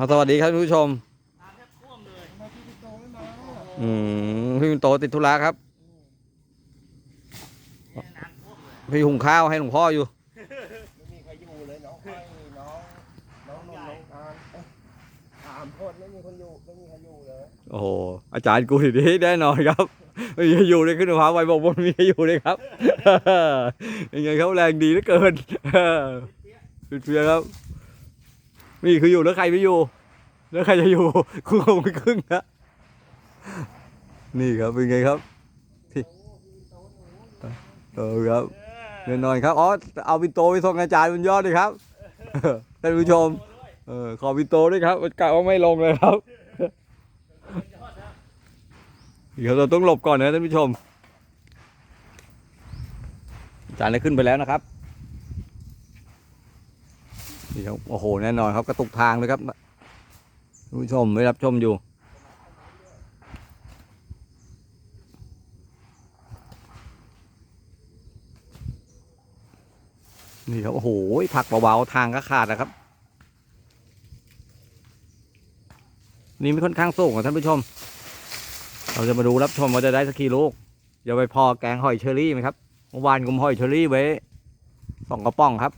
เอาสวัสดีครับผู้ชม อืมพี่มินโตติดธุระครับ พี่หุงข้าวให้หลวงพ่ออยู่ ไม่มีใครอยู่เลยน้องค่อยน้องน้องนุ่มน้องทานเอ้ยสามคนไม่มีคนอยู่ไม่มีใครอยู่เลยโอ้โหอาจารย์กูทีนี้แน่นอนครับไม่มีใครอยู่เลยขึ้นมาไว้บอกว่าไม่มีใครอยู่เลยครับ ยังไงเขาแรงดีเหลือเกินเพียครับ นี่คืออยู่แล้วใครไม่อยู่ แล้วใครจะอยู่คุณคงไม่ครึ่งนะนี่ครับเป็นไงครับที่เออครับแน่นอนครับอ๋อเอาปินโตไปส่งอาจารย์บนยอดเลยครับท่านผู้ชมเออขอปินโตด้วยครับกะว่าไม่ลงเลยครับ เดี๋ยวเราต้องหลบก่อนนะท่านผู้ชมอาจารย์ได้ขึ้นไปแล้วนะครับ นี่ครับโอ้โห แน่นอนครับกระตุกทางเลยครับท่านผู้ชมไม่รับชมอยู่ นี่ครับโอ้โหผักเบาๆทางก็ขาดนะครับ นี่ไม่ค่อนข้างสูงครับท่านผู้ชม เราจะมาดูรับชมว่าจะได้สักกี่ลูกอย่าไปพอแกงหอยเชอรี่ไหมครับเมื่อวานกุมหอยเชอรี่ไว้สองกระป๋องครับ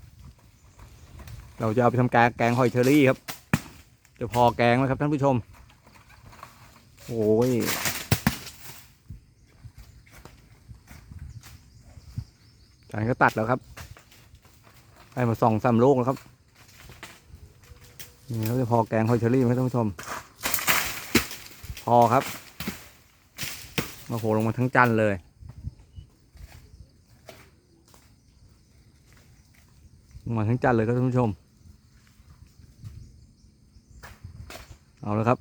เราจะเอาไปทำแกงแกงหอยเชอรี่ครับ จะพอแกงไหมครับท่านผู้ชม โอ้ยจานก็ตัดแล้วครับ ได้มาสองสามลูกแล้วครับ นี่เราจะพอแกงหอยเชอรี่ไหมท่านผู้ชม พอครับมาโผล่ลงมาทั้งจันเลยลงมาทั้งจันเลยครับท่านผู้ชม เอาแล้วครับ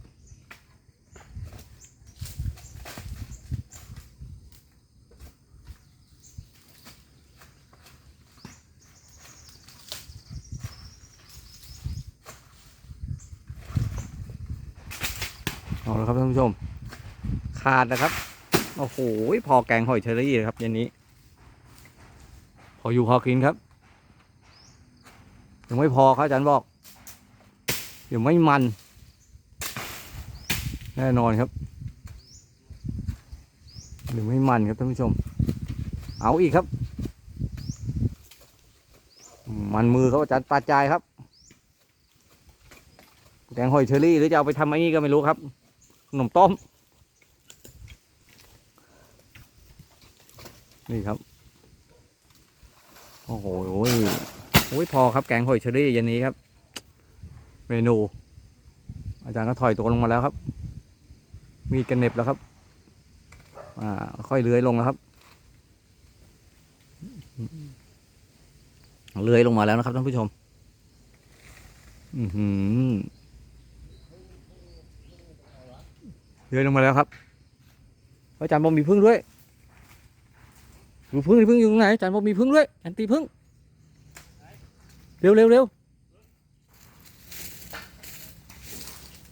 เอาแล้วครับท่านผู้ชม ขาดนะครับ โอ้โห พอแกงหอยเชอรี่เลยครับเย็นนี้ พออยู่พอกินครับ ยังไม่พอครับอาจารย์บอกเดี๋ยวไม่มัน แน่นอนครับเดี๋ยวไม่มันครับท่านผู้ชม เอาอีกครับ มันมือเขาอาจารย์ปาจายครับแกงหอยเชอรี่หรือจะเอาไปทำไอ้นี่ก็ไม่รู้ครับขนมต้ม นี่ครับ โอ้โหโอ้ยโอ้ยพอครับแกงหอยเชอรี่เย็นนี้ครับ เมนู อาจารย์ก็ถอยตัวลงมาแล้วครับ มีดกันเน็บแล้วครับ อ่า ค่อยเลื้อยลงแล้วครับ เลื้อยลงมาแล้วนะครับท่านผู้ชม อือหือเลื้อยลงมาแล้วครับ อาจารย์บอกมีพึ่งด้วยดูพึ่งพึ่งอยู่ตรงไหนอาจารย์บอกมีพึ่งด้วยอาจารย์ตีพึ่ง เร็วเร็วเร็ว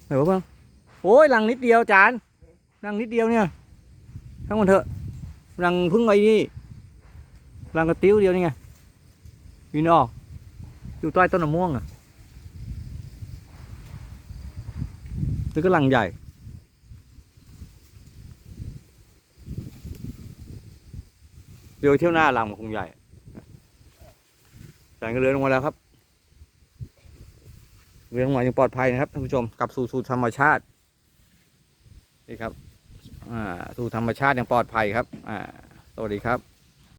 ไหนวะบ้างโอ้ยรังนิดเดียวอาจารย์ รังนิดเดียวเนี่ยทั้งหมดเถอะรังพึ่งไอ้นี่รังกระติ้วเดียวนี่ไงวินออก อยู่ใต้ต้นมะม่วงอะนี่ก็รังใหญ่เดี๋ยวเที่ยวหน้ารังมันคงใหญ่แสงก็เลื้อยลงมาแล้วครับเลื้อยลงมาอย่างปลอดภัยนะครับท่านผู้ชมกลับสู่สู่ธรรมชาตินี่ครับ สู่ธรรมชาติอย่างปลอดภัยครับสวัสดีครับ